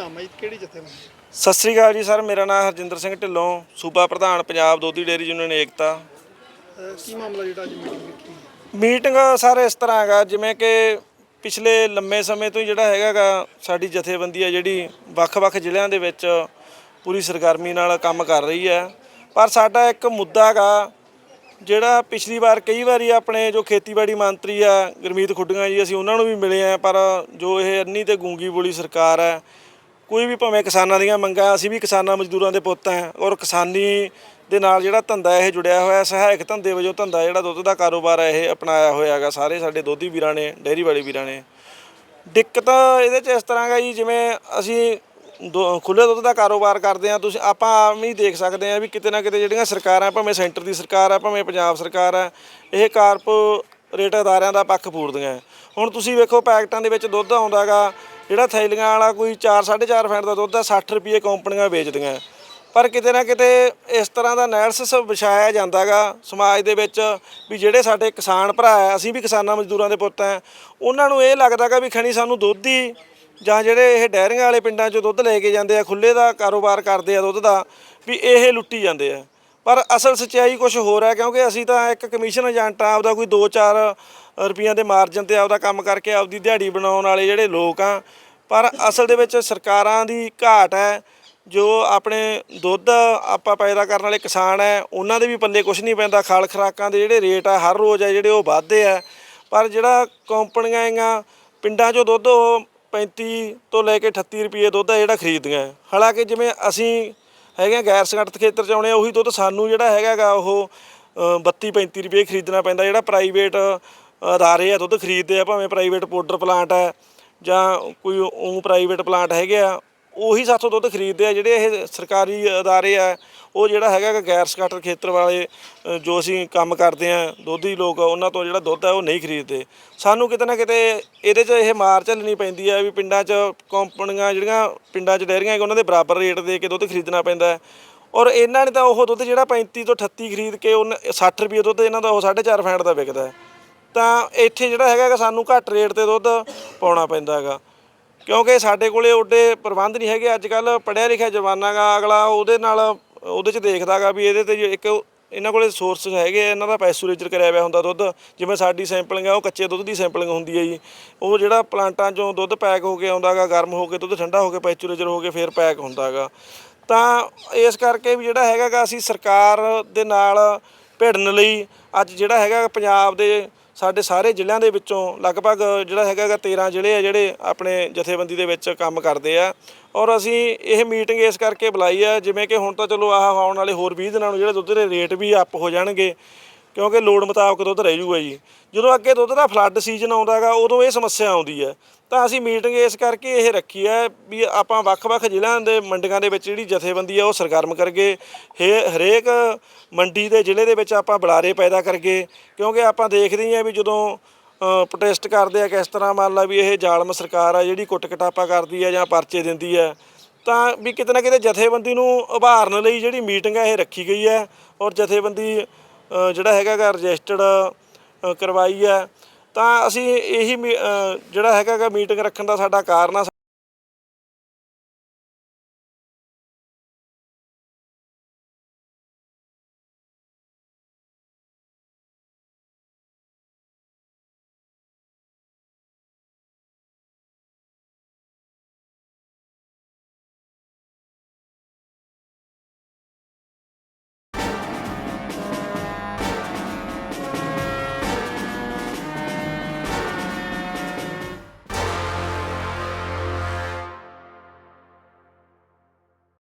ਨਾਮ ਹੈ ਜੀ? ਕਿਹੜੀ ਜਥੇਬੰਦੀ ਸਤਿ ਸ੍ਰੀ ਅਕਾਲ ਜੀ ਸਰ ਮੇਰਾ ਨਾਮ ਹਰਜਿੰਦਰ ਸਿੰਘ ਢਿੱਲੋਂ ਸੂਬਾ ਪ੍ਰਧਾਨ ਪੰਜਾਬ ਦੋਧੀ ਡੇਅਰੀ ਯੂਨੀਅਨ ਏਕਤਾ। ਅਹ ਕੀ ਮਾਮਲਾ ਜਿਹੜਾ ਅੱਜ ਮੀਟਿੰਗ ਰੱਖੀ ਮੀਟਿੰਗ ਸਰ ਇਸ ਤਰ੍ਹਾਂ ਹੈਗਾ ਜਿਵੇਂ ਕਿ ਪਿਛਲੇ ਲੰਮੇ ਸਮੇਂ ਤੋਂ ਹੀ ਜਿਹੜਾ ਹੈਗਾਗਾ ਸਾਡੀ ਜਥੇਬੰਦੀ ਹੈ ਜਿਹੜੀ ਵੱਖ-ਵੱਖ ਜ਼ਿਲ੍ਹਿਆਂ ਦੇ ਵਿੱਚ ਪੂਰੀ ਸਰਗਰਮੀ ਨਾਲ ਕੰਮ ਕਰ ਰਹੀ ਹੈ। ਪਰ ਸਾਡਾ ਇੱਕ ਮੁੱਦਾ ਹੈਗਾ ਜਿਹੜਾ ਪਿਛਲੀ ਵਾਰ ਕਈ ਵਾਰੀ ਆਪਣੇ ਜੋ ਖੇਤੀਬਾੜੀ ਮੰਤਰੀ ਆ ਗੁਰਮੀਤ ਖੁੱਡੀਆਂ ਜੀ ਅਸੀਂ ਉਹਨਾਂ ਨੂੰ ਵੀ ਮਿਲੇ ਆ ਪਰ ਜੋ ਇਹ ਅੰਨੀ ਤੇ ਗੂੰਗੀ ਬੋਲੀ ਸਰਕਾਰ ਹੈ ਕੋਈ ਵੀ ਭਾਵੇਂ ਕਿਸਾਨਾਂ ਦੀਆਂ ਮੰਗਾਂ ਅਸੀਂ ਵੀ ਕਿਸਾਨਾਂ ਮਜ਼ਦੂਰਾਂ ਦੇ ਪੁੱਤ ਹਾਂ ਔਰ ਕਿਸਾਨੀ ਦੇ ਨਾਲ ਜਿਹੜਾ ਧੰਦਾ ਇਹ ਜੁੜਿਆ ਹੋਇਆ, ਸਹਾਇਕ ਧੰਦੇ ਵਜੋਂ ਧੰਦਾ ਜਿਹੜਾ ਦੁੱਧ ਦਾ ਕਾਰੋਬਾਰ ਹੈ ਇਹ ਅਪਣਾਇਆ ਹੋਇਆ ਹੈਗਾ। ਸਾਰੇ ਸਾਡੇ ਦੋਧੀ ਵੀਰਾਂ ਨੇ, ਡੇਅਰੀ ਵਾਲੇ ਵੀਰਾਂ ਨੇ। ਦਿੱਕਤ ਇਹਦੇ 'ਚ ਇਸ ਤਰ੍ਹਾਂ ਗਾ ਜੀ, ਜਿਵੇਂ ਅਸੀਂ ਖੁੱਲੇ ਦੁੱਧ ਦਾ ਕਾਰੋਬਾਰ ਕਰਦੇ ਆ ਤੁਸੀਂ, ਆਪਾਂ ਆਮ ਹੀ ਦੇਖ ਸਕਦੇ ਆ ਵੀ ਕਿਤੇ ਨਾ ਕਿਤੇ ਜਿਹੜੀਆਂ ਸਰਕਾਰਾਂ, ਭਾਵੇਂ ਸੈਂਟਰ ਦੀ ਸਰਕਾਰ ਆ, ਭਾਵੇਂ ਪੰਜਾਬ ਸਰਕਾਰ ਆ, ਇਹ ਕਾਰਪੋ ਰੇਟ ਅਦਾਰਿਆਂ ਦਾ ਪੱਖ ਪੂਰਦੀਆਂ। ਹੁਣ ਤੁਸੀਂ ਵੇਖੋ ਪੈਕਟਾਂ ਦੇ ਵਿੱਚ ਦੁੱਧ ਆਉਂਦਾਗਾ ਜਿਹੜਾ ਥੈਲੀਆਂ ਵਾਲਾ ਕੋਈ 4 4.5 ਫੈਂਟ ਦਾ ਦੁੱਧ ਆ 60 ਰੁਪਏ ਕੰਪਨੀਆਂ ਵੇਚਦੀਆਂ। ਪਰ ਕਿਤੇ ਨਾ ਕਿਤੇ ਇਸ ਤਰ੍ਹਾਂ ਦਾ ਐਨਾਲਿਸਿਸ ਵਿਛਾਇਆ ਜਾਂਦਾਗਾ ਸਮਾਜ ਦੇ ਵਿੱਚ ਵੀ ਜਿਹੜੇ ਸਾਡੇ ਕਿਸਾਨ ਭਰਾ ਆ ਅਸੀਂ ਵੀ ਕਿਸਾਨਾਂ ਮਜ਼ਦੂਰਾਂ ਦੇ ਪੁੱਤ ਆ ਉਹਨਾਂ ਨੂੰ ਇਹ ਲੱਗਦਾਗਾ ਵੀ ਖਣੀ ਸਾਨੂੰ ਦੁੱਧ ਹੀ ਜਾਂ ਜਿਹੜੇ ਇਹ ਡੈਰੀਆਂ ਵਾਲੇ ਪਿੰਡਾਂ 'ਚੋਂ ਦੁੱਧ ਲੈ ਕੇ ਜਾਂਦੇ ਆ ਖੁੱਲੇ ਦਾ ਕਾਰੋਬਾਰ ਕਰਦੇ ਆ ਦੁੱਧ ਦਾ, ਵੀ ਇਹ ਲੁੱਟੀ ਜਾਂਦੇ ਆ। ਪਰ ਅਸਲ ਸੱਚਾਈ ਕੁਝ ਹੋਰ ਹੈ, ਕਿਉਂਕਿ ਅਸੀਂ ਤਾਂ ਇੱਕ ਕਮਿਸ਼ਨ ਏਜੰਟ ਆ ਆਪਦਾ ਕੋਈ 2-4 ਰੁਪਈਆਂ ਦੇ ਮਾਰਜਨ ਤੇ ਆਪਦਾ ਕੰਮ ਕਰਕੇ ਆਪਦੀ ਦਿਹਾੜੀ ਬਣਾਉਣ ਵਾਲੇ ਜਿਹੜੇ ਲੋਕ ਆ ਪਰ ਅਸਲ ਦੇ ਵਿੱਚ ਸਰਕਾਰਾਂ ਦੀ ਘਾਟ ਹੈ, ਜੋ ਆਪਣੇ ਦੁੱਧ ਆਪਾਂ ਪੈਦਾ ਕਰਨ ਵਾਲੇ ਕਿਸਾਨ ਹੈ, ਉਹਨਾਂ ਦੇ ਵੀ ਪੱਲੇ ਕੁਝ ਨਹੀਂ ਪੈਂਦਾ। ਖਾਲ ਖਰਾਕਾਂ ਦੇ ਜਿਹੜੇ ਰੇਟ ਆ, ਹਰ ਰੋਜ਼ ਆ ਜਿਹੜੇ ਉਹ ਵੱਧਦੇ ਆ। ਪਰ ਜਿਹੜਾ ਕੰਪਨੀਆਂ ਹੈਗੀਆਂ, ਪਿੰਡਾਂ 'ਚੋਂ ਦੁੱਧ ਉਹ 35 ਤੋਂ ਲੈ ਕੇ 38 ਰੁਪਏ ਦੁੱਧ ਆ ਜਿਹੜਾ ਖਰੀਦਦੀਆਂ। ਹਾਲਾਂਕਿ ਜਿਵੇਂ ਅਸੀਂ ਹੈਗੇ ਆ ਗੈਰ ਸੰਗਠਿਤ ਖੇਤਰ 'ਚ ਆਉਣੇ ਆ, ਉਹੀ ਦੁੱਧ ਸਾਨੂੰ ਜਿਹੜਾ ਹੈਗਾਗਾ ਉਹ 32 35 ਰੁਪਏ ਖਰੀਦਣਾ ਪੈਂਦਾ ਜਿਹੜਾ ਪ੍ਰਾਈਵੇਟ ਅਦਾਰੇ ਆ ਦੁੱਧ ਖਰੀਦਦੇ ਆ ਭਾਵੇਂ ਪ੍ਰਾਈਵੇਟ ਪਾਊਡਰ ਪਲਾਂਟ ਹੈ ਜਾਂ ਕੋਈ ਉਹ ਪ੍ਰਾਈਵੇਟ ਪਲਾਂਟ ਹੈਗੇ ਆ ਉਹੀ ਸਾਥੋਂ ਦੁੱਧ ਖਰੀਦਦੇ ਆ ਜਿਹੜੇ ਇਹ ਸਰਕਾਰੀ ਅਦਾਰੇ ਆ ਉਹ ਜਿਹੜਾ ਹੈਗਾ ਗਾ ਗੈਰ ਸੰਗਠਿਤ ਖੇਤਰ ਵਾਲੇ ਅ, ਜੋ ਅਸੀਂ ਕੰਮ ਕਰਦੇ ਆ ਦੁੱਧੀ ਲੋਕ ਉਹਨਾਂ ਤੋਂ ਜਿਹੜਾ ਦੁੱਧ ਆ ਉਹ ਨਹੀਂ ਖਰੀਦਦੇ। ਸਾਨੂੰ ਕਿਤੇ ਨਾ ਕਿਤੇ ਇਹਦੇ 'ਚ ਇਹ ਮਾਰ ਝੱਲਣੀ ਪੈਂਦੀ ਆ ਵੀ ਪਿੰਡਾਂ 'ਚ ਕੰਪਨੀਆਂ ਜਿਹੜੀਆਂ ਪਿੰਡਾਂ 'ਚ ਡੇਅਰੀਆਂ ਹੈਗੀਆਂ ਉਹਨਾਂ ਦੇ ਬਰਾਬਰ ਰੇਟ ਦੇ ਕੇ ਦੁੱਧ ਖਰੀਦਣਾ ਪੈਂਦਾ ਹੈ। ਔਰ ਇਹਨਾਂ ਨੇ ਤਾਂ ਉਹ ਦੁੱਧ ਜਿਹੜਾ 35 ਤੋਂ 38 ਖਰੀਦ ਕੇ ਉਹਨ 60 ਰੁਪਏ ਦੁੱਧ ਇਹਨਾਂ ਦਾ ਉਹ 4.5 ਫੈਂਟ ਦਾ ਵਿਕਦਾ ਹੈ। ਤਾਂ ਇੱਥੇ ਜਿਹੜਾ ਹੈਗਾ ਗਾ ਸਾਨੂੰ ਘੱਟ ਰੇਟ ਤੇ ਦੁੱਧ ਪਾਉਣਾ ਪੈਂਦਾ ਹੈਗਾ। ਕਿਉਂਕਿ ਸਾਡੇ ਕੋਲੇ ਓਡੇ ਪ੍ਰਬੰਧ ਨਹੀਂ ਹੈਗੇ। ਅੱਜ ਕੱਲ ਪੜਿਆ ਲਿਖਿਆ ਜਵਾਨਾ ਗਾ ਅਗਲਾ ਉਹਦੇ ਨਾਲ ਉਹਦੇ ਚ ਦੇਖਦਾਗਾ ਵੀ ਇਹਦੇ ਤੇ ਜੇ ਇੱਕ ਇਹਨਾਂ ਕੋਲੇ ਸੋਰਸ ਹੈਗੇ ਆ, ਇਹਨਾਂ ਦਾ ਪੈਸਚਰਾਈਜ਼ਰ ਕਰਿਆ ਹੋਇਆ ਹੁੰਦਾ ਦੁੱਧ। ਜਿਵੇਂ ਸਾਡੀ ਸੈਂਪਲਿੰਗ ਆ ਉਹ ਕੱਚੇ ਦੁੱਧ ਦੀ ਸੈਂਪਲਿੰਗ ਹੁੰਦੀ ਹੈ ਜੀ। ਉਹ ਜਿਹੜਾ ਪਲਾਂਟਾਂ ਚੋਂ ਦੁੱਧ ਪੈਕ ਹੋ ਕੇ ਆਉਂਦਾਗਾ ਗਰਮ ਹੋ ਕੇ ਦੁੱਧ ਠੰਡਾ ਹੋ ਕੇ ਪੈਸਚਰਾਈਜ਼ਰ ਹੋ ਕੇ ਫਿਰ ਪੈਕ ਹੁੰਦਾਗਾ ਤਾਂ ਇਸ ਕਰਕੇ ਵੀ ਜਿਹੜਾ ਹੈਗਾਗਾ ਅਸੀਂ ਸਰਕਾਰ ਦੇ ਨਾਲ ਭਿੜਨ ਲਈ ਅੱਜ ਜਿਹੜਾ ਹੈਗਾ ਪੰਜਾਬ ਦੇ ਸਾਡੇ ਸਾਰੇ ਜ਼ਿਲ੍ਹਿਆਂ ਦੇ ਵਿੱਚੋਂ ਲਗਭਗ ਜਿਹੜਾ ਹੈਗਾਗਾ 13 ਜ਼ਿਲ੍ਹੇ ਆ ਜਿਹੜੇ ਆਪਣੇ ਜਥੇਬੰਦੀ ਦੇ ਵਿੱਚ ਕੰਮ ਕਰਦੇ ਆ। ਔਰ ਅਸੀਂ ਇਹ ਮੀਟਿੰਗ ਇਸ ਕਰਕੇ ਬੁਲਾਈ ਆ, ਜਿਵੇਂ ਕਿ ਹੁਣ ਤਾਂ ਚਲੋ ਆਹ ਆਉਣ ਵਾਲੇ ਹੋਰ 20 ਦਿਨਾਂ ਨੂੰ ਜਿਹੜੇ ਦੁੱਧ ਦੇ ਰੇਟ ਵੀ ਅਪ ਹੋ ਜਾਣਗੇ ਕਿਉਂਕਿ ਲੋੜ ਮੁਤਾਬਕ ਦੁੱਧ ਰਹਿ ਜੂਗਾ ਜੀ। ਜਦੋਂ ਅੱਗੇ ਦੁੱਧ ਦਾ ਫਲੱਡ ਸੀਜ਼ਨ ਆਉਂਦਾ ਆਉਂਦਾਗਾ ਉਦੋਂ ਇਹ ਸਮੱਸਿਆ ਆਉਂਦੀ ਹੈ। ਤਾਂ ਅਸੀਂ ਮੀਟਿੰਗ ਇਸ ਕਰਕੇ ਇਹ ਰੱਖੀ ਹੈ ਵੀ ਆਪਾਂ ਵੱਖ-ਵੱਖ ਜ਼ਿਲ੍ਹਿਆਂ ਦੇ ਮੰਡੀਆਂ ਦੇ ਵਿੱਚ ਜਿਹੜੀ ਜਥੇਬੰਦੀ ਹੈ, ਉਹ ਸਰਗਰਮ ਕਰਗੇ। ਹੇ- ਹਰੇਕ ਮੰਡੀ ਦੇ ਜ਼ਿਲ੍ਹੇ ਦੇ ਵਿੱਚ ਆਪਾਂ ਬੁਲਾਰੇ ਪੈਦਾ ਕਰਗੇ। ਕਿਉਂਕਿ ਆਪਾਂ ਦੇਖਦੇ ਹੀ ਆ ਵੀ ਜਦੋਂ ਪ੍ਰੋਟੈਸਟ ਕਰਦੇ ਆ, ਕਿਸ ਤਰ੍ਹਾਂ ਮੰਨ ਲਾ ਵੀ ਇਹ ਜ਼ਾਲਮ ਸਰਕਾਰ ਆ, ਜਿਹੜੀ ਕੁੱਟ ਕਟਾਪਾ ਕਰਦੀ ਹੈ ਜਾਂ ਪਰਚੇ ਦਿੰਦੀ ਹੈ, ਤਾਂ ਵੀ ਕਿਤੇ ਨਾ ਕਿਤੇ ਜਥੇਬੰਦੀ ਨੂੰ ਉਭਾਰਨ ਲਈ ਜਿਹੜੀ ਮੀਟਿੰਗ ਹੈ, ਇਹ ਰੱਖੀ ਗਈ ਹੈ। ਔਰ ਜਥੇਬੰਦੀ ਜਿਹੜਾ ਹੈਗਾ ਰਜਿਸਟਰਡ ਕਰਵਾਈ ਹੈ, ਤਾਂ ਅਸੀਂ ਇਹੀ ਮੀ- ਜਿਹੜਾ ਹੈਗਾ ਮੀਟਿੰਗ ਰੱਖਣ ਦਾ ਸਾਡਾ ਕਾਰਨ ਆ